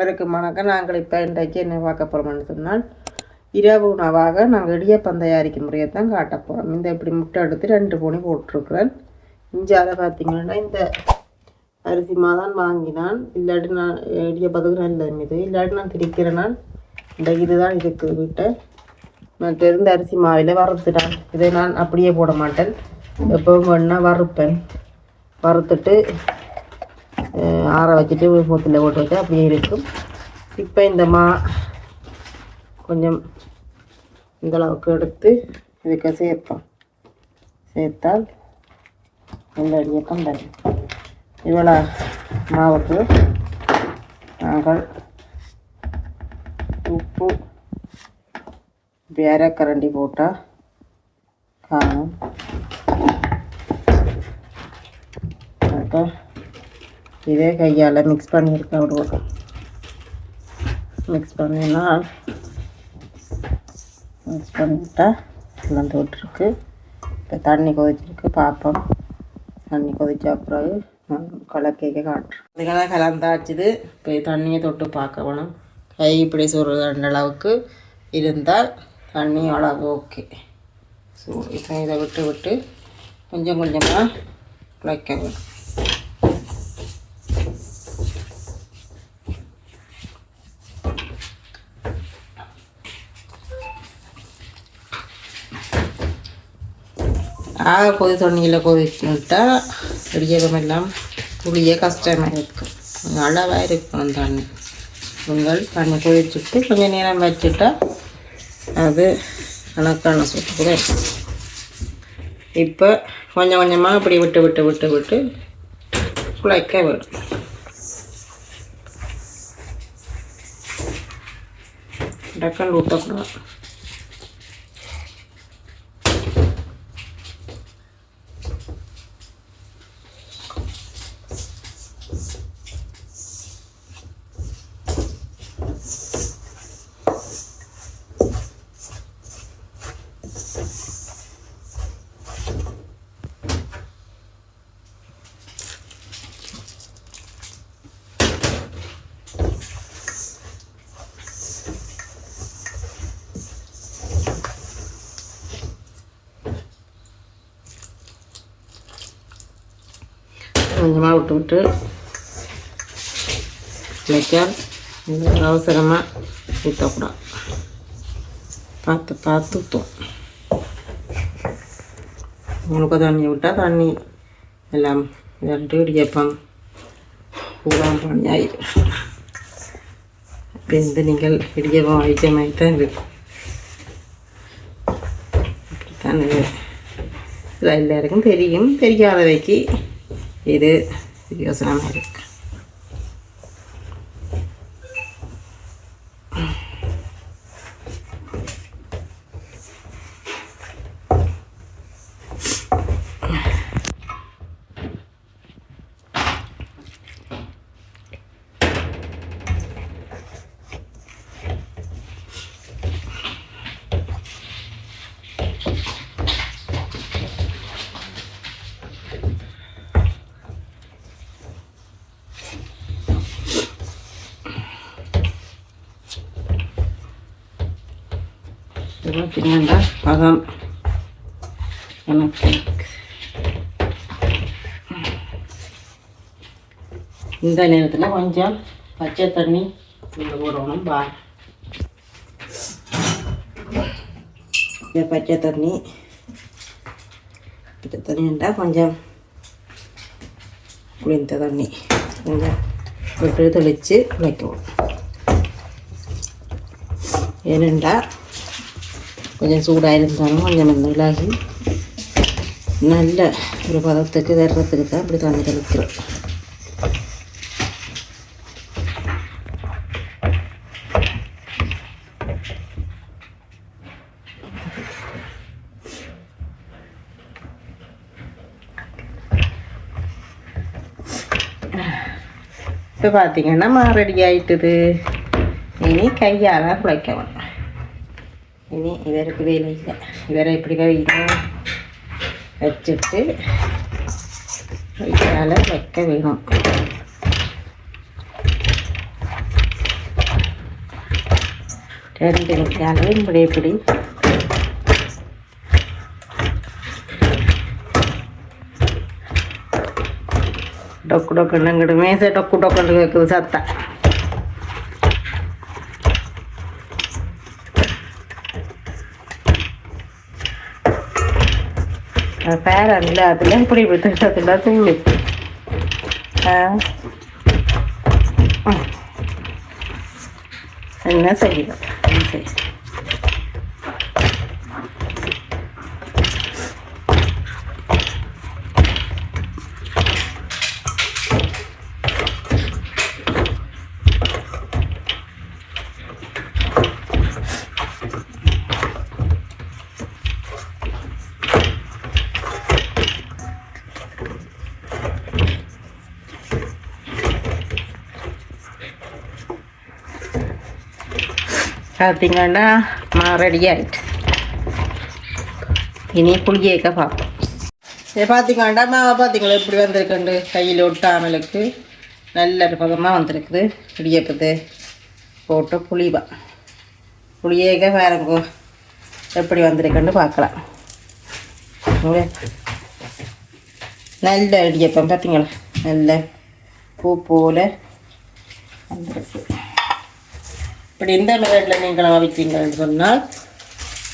அனைவருக்கும் வணக்கம். நாங்கள் இப்போ இன்றைக்கு என்ன பார்க்க போகிறோம்னு சொன்னால் இரவு உணவாக நாங்கள் இடியப்பம் தயாரிக்கும் முறையை தான் காட்ட போகிறோம் இந்த இப்படி முட்டை எடுத்து ரெண்டு பூனி போட்டிருக்கிறேன். இஞ்சால பார்த்தீங்கன்னா இந்த அரிசி மாதான் வாங்கினான். இல்லாட்டி நான் இடியப்பத்துக்கு நல்லது இது. இல்லாட்டி நான் திரிக்கிறேன் நான் இந்த இதுதான் இருக்குது வீட்டை. மற்ற இருந்த அரிசி மாவில் வறுத்துட்டான். இதை நான் அப்படியே போட மாட்டேன். எப்பவும் வேணால் வறுப்பேன். வறுத்துட்டு ஆற வச்சுட்டு மூத்தில் போட்டு வச்சா அப்படியே இருக்கும். இப்போ இந்த மா கொஞ்சம் இந்த அளவுக்கு எடுத்து இதுக்கு சேர்ப்போம். சேர்த்தால் இந்த இயக்கம் தரும் இவ்வளோ மாவுக்கு நாங்கள் உப்பு இப்படி கரண்டி போட்டால் காணும் அப்போ இதே கையால் மிக்ஸ் பண்ணியிருக்க விடுவோம் மிக்ஸ் பண்ணினா மிக்ஸ் பண்ணிட்டா எல்லாம் தொட்டிருக்கு இப்போ தண்ணி கொதிச்சிருக்கு பார்ப்போம் தண்ணி கொதிச்ச பிறகு நான் காட்டுறோம் காட்டுறேன். அதுக்கெல்லாம் கலந்தாச்சுது. இப்போ தண்ணியை தொட்டு பார்க்கணும் கை இப்படி சுடுற அளவுக்கு இருந்தால் தண்ணி அளவு ஓகே ஸோ இப்போ இதை விட்டு விட்டு கொஞ்சம் கொஞ்சமாக குழைக்க வேணும் ஆக கொதி தண்ணியில் கொதிச்சுட்டா இடியகம் எல்லாம் புளிய கஷ்டமாக இருக்கும் கொஞ்சம் அளவாக இருக்கணும் தண்ணி பொங்கல் தண்ணி கொதிச்சுட்டு கொஞ்சம் நேரம் வச்சுட்டா அது கணக்கான சூப்பு கூட இருக்கும் இப்போ கொஞ்சம் கொஞ்சமாக இப்படி விட்டு விட்டு விட்டு விட்டு குழைக்க விடும் டக்கல் ஊட்டக்கூடாது கொஞ்சமாக விட்டு விட்டு வைக்கால் அவசரமாக ஊற்றக்கூடாது பார்த்து பார்த்து ஊற்றும் உங்களுக்கு தண்ணி விட்டால் தண்ணி எல்லாம் ரெண்டு இடியப்பம் பூரா பண்ணி ஆயிடும் இப்போ இந்த நீங்கள் இடியப்பம் வைக்க மாதிரி தான் இருக்கும். அப்படித்தான் இது? எல்லாருக்கும் தெரியும். தெரியாதவைக்கு இது யோசனமாக பார்த்தீங்கன்னா பதம். எனக்கு இந்த நேரத்தில் கொஞ்சம் பச்சை தண்ணி உள்ள ஊறணும் பா. இந்த பச்சை தண்ணி பச்சை தண்ணிண்டா கொஞ்சம் குளிர்ந்த தண்ணி கொஞ்சம் விட்டு தெளித்து குழைக்கணும் ஏனெண்டா கொஞ்சம் சூடாக இருந்தாலும் கொஞ்சம் அந்த விலாகி நல்ல ஒரு பதத்துக்கு வர்றதுக்கு தான் இப்படி தண்ணி தெளிக்கிறோம் இப்போ பார்த்தீங்கன்னா மா ரெடி ஆயிட்டுது இனி கையால் குழைக்க வேணும் இனி இவருக்கு வேலை இல்லை இவரை இப்படிதான் வைக்கணும் வச்சுட்டு கையால் வைக்க வேணும். ரெண்டு நிற்காலும் இப்படி இப்படி டொக்கு டொக்குன்னு இங்கிட்டு மேசை டொக்கு டொக்குன்னு கேட்குது சத்தம். பேரன்ல அதெல்லாம் இப்படி விட்டு தூங்கி ஆ. என்ன செய்யலாம் சரி. பார்த்தீங்கன்னா மா ரெடி ஆயிட்டு இனி புளியேக்க பார்ப்போம் சரி பார்த்தீங்களாண்டா மாவை பார்த்தீங்களா இப்படி வந்திருக்குண்டு கையில் ஒட்டாமலுக்கு நல்ல பதமாக வந்திருக்குது இடியப்பது போட்டு புளிவா புளியேக்க பாருங்க எப்படி வந்திருக்குன்னு பார்க்கலாம் நல்ல இடியப்பம் பார்த்தீங்களா நல்ல பூ போல் வந்திருக்கு இப்படி இந்த மெத்தடில் நீங்கள் அவிச்சிங்கன்னு சொன்னால்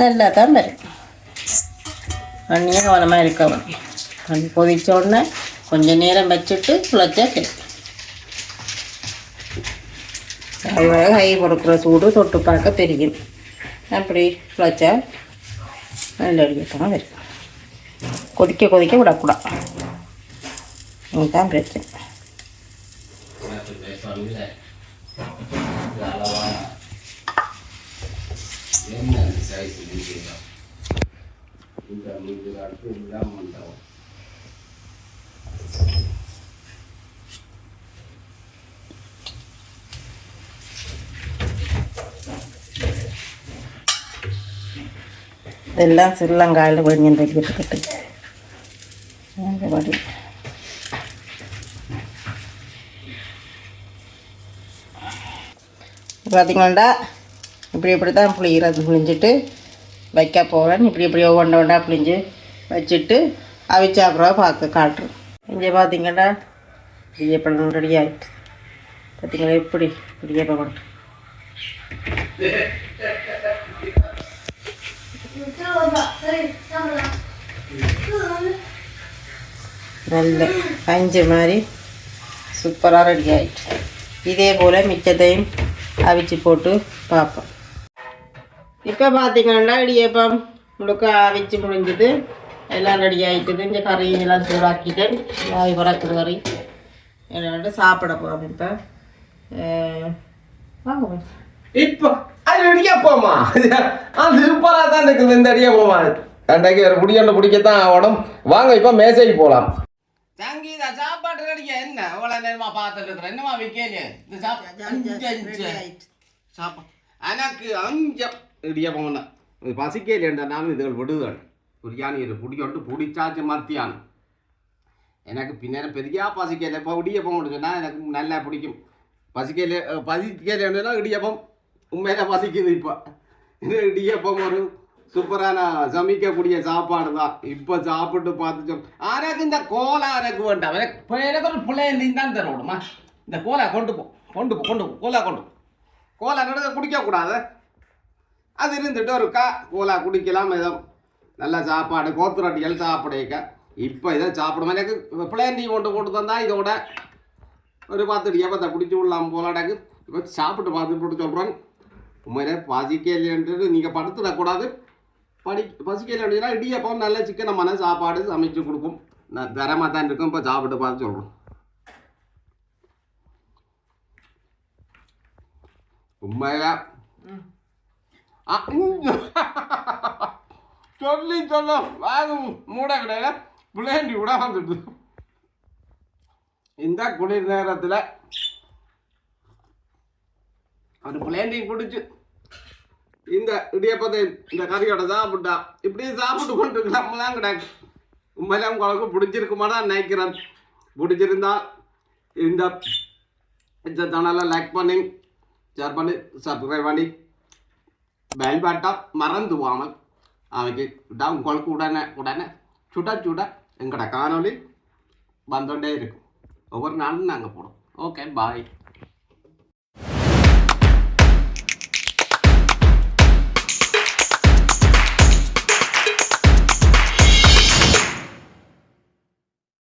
நல்லா தான் வரும் தண்ணியாக கவனமாக இருக்கணும் தண்ணி கொதிச்ச உடனே கொஞ்சம் நேரம் வச்சுட்டு குழச்சா சரி கை கொடுக்குற சூடு தொட்டு பார்க்க தெரியும். அப்படி குழச்சா நல்ல அடிக்கத்தான் வரும். கொதிக்க கொதிக்க விடக்கூடாது. இதுதான் பிரச்சனை. പഞ്ചായത്ത് സ്ഥിതി ചെയ്ത എല്ലാം இப்படி இப்படி தான் புளிகிறது புளிஞ்சிட்டு வைக்க போகிறேன் இப்படி இப்படி ஒவ்வொன்று ஒன்றா புளிஞ்சு வச்சுட்டு அவிச்ச அப்புறம் பார்க்க காட்டுறேன் இங்கே பார்த்தீங்கன்னா இடியப்பழம் ரெடி ஆகிட்டு பார்த்தீங்களா எப்படி இடியப்பழம் நல்ல அஞ்சு மாதிரி சூப்பராக ரெடி ஆகிட்டு இதே போல் மிச்சத்தையும் அவிச்சு போட்டு பார்ப்போம். இப்போ பார்த்தீங்கன்னா இடியப்பம் முழுக்க அவிச்சு முடிஞ்சுது எல்லாம் ரெடி ஆகிட்டுது இந்த கறி எல்லாம் சூடாக்கிட்டு வாய் பறக்குது கறி என்னட்டு சாப்பிட போகிறோம் இப்போ வாங்க இப்போ அது இடியப்போமா அது சூப்பராக தான் இருக்குது இந்த இடியப்போமா அன்றைக்கு ஒரு புடியொன்று பிடிக்கத்தான் ஆகணும் வாங்க இப்போ மேசைக்கு போகலாம் சங்கீதா சாப்பாடு ரெடியா என்ன அவ்வளோ நேரமா பார்த்துட்டு இருக்கிறேன் என்னமா விற்கலையே இந்த சாப்பாடு எனக்கு அஞ்சம் இடியப்பம் இது பசிக்கையில் என்றனாலும் இதுகள் விடுதல். பிரியாணி இது பிடிக்கொண்டு பிடிச்சாச்சு மத்தியானம். எனக்கு பின்னேரம் பெரியா பசிக்கையில் இப்போ இடியப்பம் முடிச்சுன்னா எனக்கு நல்லா பிடிக்கும். பசிக்கையில் பசிக்கையில் பசிக்கலைன்னா இடியப்பம் உண்மையில பசிக்குது இப்போ. இது இடியப்பம் ஒரு சூப்பரான சமைக்கக்கூடிய சாப்பாடு தான். இப்போ சாப்பிட்டு பார்த்துச்சோம் சொல். இந்த கோலா எனக்கு வேண்டாம் எனக்கு இப்போ எனக்கு ஒரு பிள்ளைய நீ தான் தரணுமா இந்த கோலா கொண்டு போ. கொண்டு போ கொண்டு போ. கோலா கொண்டு போ. கோலா நடக்க குடிக்கக்கூடாது. அது இருந்துட்டு ஒரு கா கோலா குடிக்கலாம் ஏதோ நல்ல சாப்பாடு கோத்துரட்டிகள் சாப்பிடுக்க. இப்போ இதை சாப்பிடும் எனக்கு டீ கொண்டு போட்டு தந்தா இதோட ஒரு பத்து இடியப்பத்தை பிடிச்சி விடலாம் போலாடாக்கு இப்போ சாப்பிட்டு பார்த்து போட்டு சொல்கிறேன் உண்மையிலே இல்லைன்ட்டு நீங்கள் படுத்துடக்கூடாது. படி பசிக்கலைன்னா இடியப்பம் நல்ல சிக்கனமான சாப்பாடு சமைச்சு கொடுக்கும். நான் தரமாக தான் இருக்கும். இப்போ சாப்பிட்டு பார்த்து சொல்கிறோம் உண்மையாக சொல்லி சொல்ல வாங்க மூட கிடையாது பிள்ளைண்டி கூட வந்துடுது. இந்த குளிர் நேரத்தில் ஒரு பிளேண்டி குடிச்சு இந்த இடியப்பத்தை இந்த கறியோட சாப்பிட்டா இப்படி சாப்பிட்டு கொண்டு இருக்கலாம்லாம் கிடையாது. உண்மையில உங்களுக்கு பிடிச்சிருக்குமா தான் நினைக்கிறேன். பிடிச்சிருந்தா இந்த இந்த சேனலை லைக் பண்ணி ஷேர் பண்ணி சப்ஸ்கிரைப் பண்ணி பெல் பட்டம் மறந்து போகாமல் அவைக்கு தான் உங்களுக்கு உடனே உடனே சுட சுட எங்களோட காணொலி வந்துட்டே இருக்கும். ஒவ்வொரு நாளும் நாங்கள் போடுவோம். Okay bye